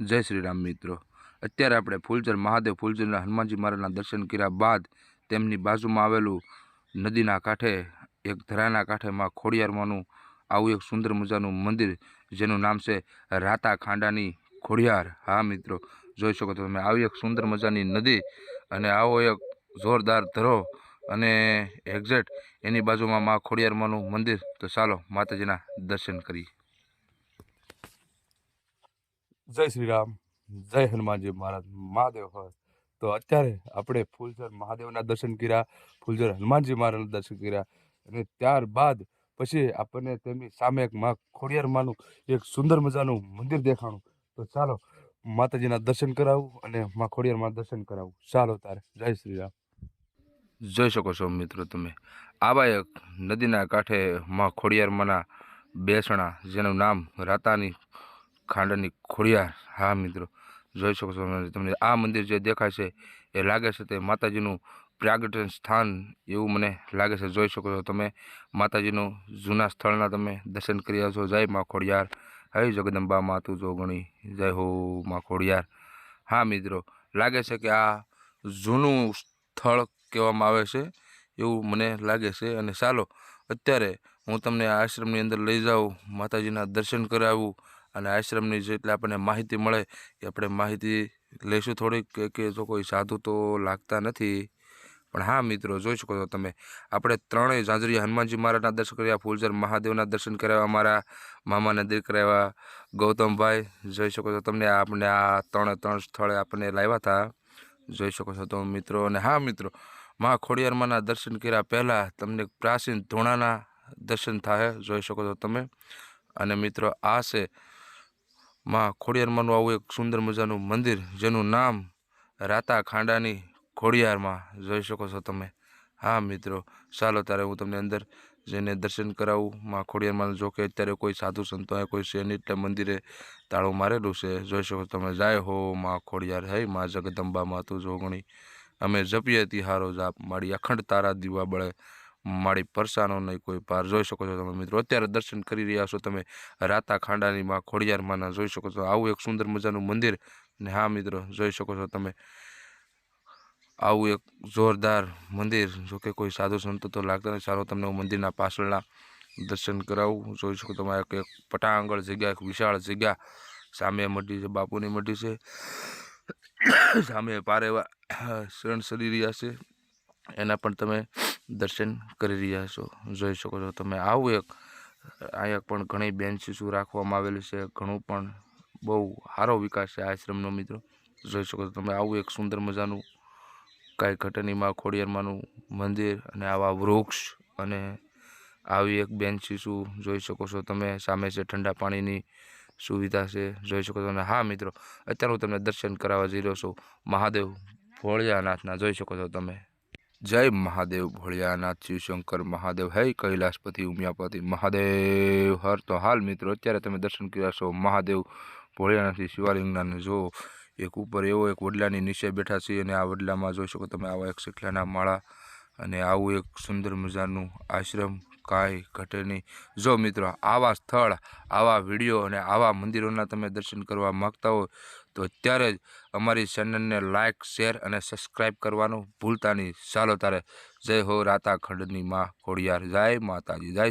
જય શ્રી રામ મિત્રો. અત્યારે આપણે ફૂલચર, મહાદેવ ફૂલચરના હનુમાનજી મહારાજના દર્શન કર્યા બાદ તેમની બાજુમાં આવેલું નદીના કાંઠે, એક ધરાના કાંઠેમાં ખોડિયારમાંનું આવું એક સુંદર મજાનું મંદિર, જેનું નામ છે રાતા ખાંડાની ખોડિયાર. હા મિત્રો, જોઈ શકો છો તમે, આવી એક સુંદર મજાની નદી અને આવો એક જોરદાર ધરો અને એક્ઝેક્ટ એની બાજુમાં મા ખોડિયારમાંનું મંદિર. તો ચાલો માતાજીના દર્શન કરીએ. જય શ્રી રામ, જય હનુમાનજી મહારાજ, મહાદેવ હોય તો અત્યારે આપણે ફૂલઝર મહાદેવના દર્શન કર્યા, ફૂલઝર હનુમાનજી મહારાજના દર્શન કર્યા અને ત્યારબાદ પછી આપણને તેમની સામે એક માં ખોડિયારમાંનું એક સુંદર મજાનું મંદિર દેખાણું. તો ચાલો, માતાજીના દર્શન કરાવું અને મા ખોડિયારમાં દર્શન કરાવું. ચાલો તારે, જય શ્રી રામ. જોઈ શકો છો મિત્રો તમે, આવા એક નદીના કાંઠે માં ખોડિયારમાંના બેસણા, જેનું નામ રાતાની ખાંડની ખોડિયાર હા, મિત્રો, જોઈ શકો છો તમને આ મંદિર જે દેખાય છે, એ લાગે છે તે માતાજીનું પ્રાગટન સ્થાન એવું મને લાગે છે. જોઈ શકો છો તમે, માતાજીનું જૂના સ્થળના તમે દર્શન કરી રહ્યા છો. જય મા ખોડિયાર. હે જગદંબા માતું જો ગણી જય હો મા ખોડિયાર. હા, મિત્રો, લાગે છે કે આ જૂનું સ્થળ કહેવામાં આવે છે એવું મને લાગે છે. અને ચાલો, અત્યારે હું તમને આ આશ્રમની અંદર લઈ જાઉં, માતાજીના દર્શન કરાવું અને આશ્રમની જેટલી આપણને માહિતી મળે એ આપણે માહિતી લઈશું થોડીક કે કે જો કોઈ સાધુ તો લાગતા નથી. પણ હા મિત્રો, જોઈ શકો છો તમે. આપણે ત્રણેય ઝાંઝરી હનુમાનજી મહારાજના દર્શન કર્યા, ફૂલઝર મહાદેવના દર્શન કરાવ્યા અમારા મામાના દીકરા કરાવ્યા, ગૌતમભાઈ, જોઈ શકો છો તમને, આપણે આ ત્રણે, ત્રણ સ્થળે આપણને લાવ્યા હતા. જોઈ શકો છો તો મિત્રો, અને હા મિત્રો, મા ખોડિયારમાંના દર્શન કર્યા પહેલાં તમને પ્રાચીન ધોણાના દર્શન થાય, જોઈ શકો છો તમે. અને મિત્રો આ છે માં ખોડિયારમાંનું આવું એક સુંદર મજાનું મંદિર, જેનું નામ રાતા ખાંડાની ખોડિયારમાં જોઈ શકો છો તમે. હા, મિત્રો, ચાલો તારે હું તમને અંદર જઈને દર્શન કરાવું. માં ખોડિયારમાં જો કે અત્યારે કોઈ સાધુ સંતો કોઈ છે એટલે મંદિરે તાળું મારેલું છે. જોઈ શકો તમે, જાય હો માં ખોડિયાર, હે માં જગદંબા માતું જોગણી અમે જપીએ તિહારો જાપ, મારી અખંડ તારા દીવા બળે મારી પરસાનો નહીં કોઈ પાર જોઈ શકો છો તમે મિત્રો. અત્યારે દર્શન કરી રહ્યા છો તમે રાતા ખાંડાની માં ખોડિયારમાંના જોઈ શકો છો. આવું એક સુંદર મજાનું મંદિર ને હા મિત્રો, જોઈ શકો છો તમે. આવું એક જોરદાર મંદિર, જો કે કોઈ સાધુ સંતો તો લાગતા નથી. સારો તમને હું મંદિરના પાછળના દર્શન કરાવું. જોઈ શકો તમે એક એક પટાંગળ જગ્યા, એક વિશાળ જગ્યા. સામે મઢી છે, બાપુની મઢી છે. સામે પારેવા શરણ સરી રહ્યા છે. એના પણ તમે દર્શન કરી રહ્યા છો, જોઈ શકો છો. તમે આવું એક અહીંયા પણ ઘણી બેન્ચીસો રાખવામાં આવેલી છે, ઘણું પણ બહુ સારો વિકાસ છે આશ્રમનો મિત્રો. જોઈ શકો છો તમે આવું એક સુંદર મજાનું કાંઈ ઘટનીમાં, ખોડિયારમાંનું મંદિર અને આવા વૃક્ષ અને આવી એક બેન્ચીસો જોઈ શકો છો તમે. સામે છે ઠંડા પાણીની સુવિધા છે, જોઈ શકો છો. અને હા મિત્રો, અત્યારે હું તમને દર્શન કરાવવા જઈ રહ્યો છું. મહાદેવ ભોળિયાનાથના, જોઈ શકો છો તમે. જય મહાદેવ, ભોળિયાનાથ, શિવશંકર, મહાદેવ, હૈ કૈલાસપતિ, ઉમિયાપતિ, મહાદેવ, હર તો હાલ મિત્રો, અત્યારે તમે દર્શન કર્યા છો મહાદેવ ભોળિયાનાથથી શિવાલિંગના જો એક ઉપર એવો એક વડલાની નીચે બેઠા છીએ અને આ વડલામાં જોઈ શકો તમે આવા એક શીખલાના માળા અને આવું એક સુંદર મજાનું આશ્રમ કાંઈ ઘટે નહીં. જો મિત્રો, આવા સ્થળ, આવા વીડિયો અને આવા મંદિરોના તમે દર્શન કરવા માગતા હો તો અત્યારે જ અમારી ચેનલને લાઇક શેર અને સબસ્ક્રાઈબ કરવાનું ભૂલતા નહીં. ચાલો તારે જય હો રાતા ખંડની માં ખોડિયાર. જય માતાજી, જય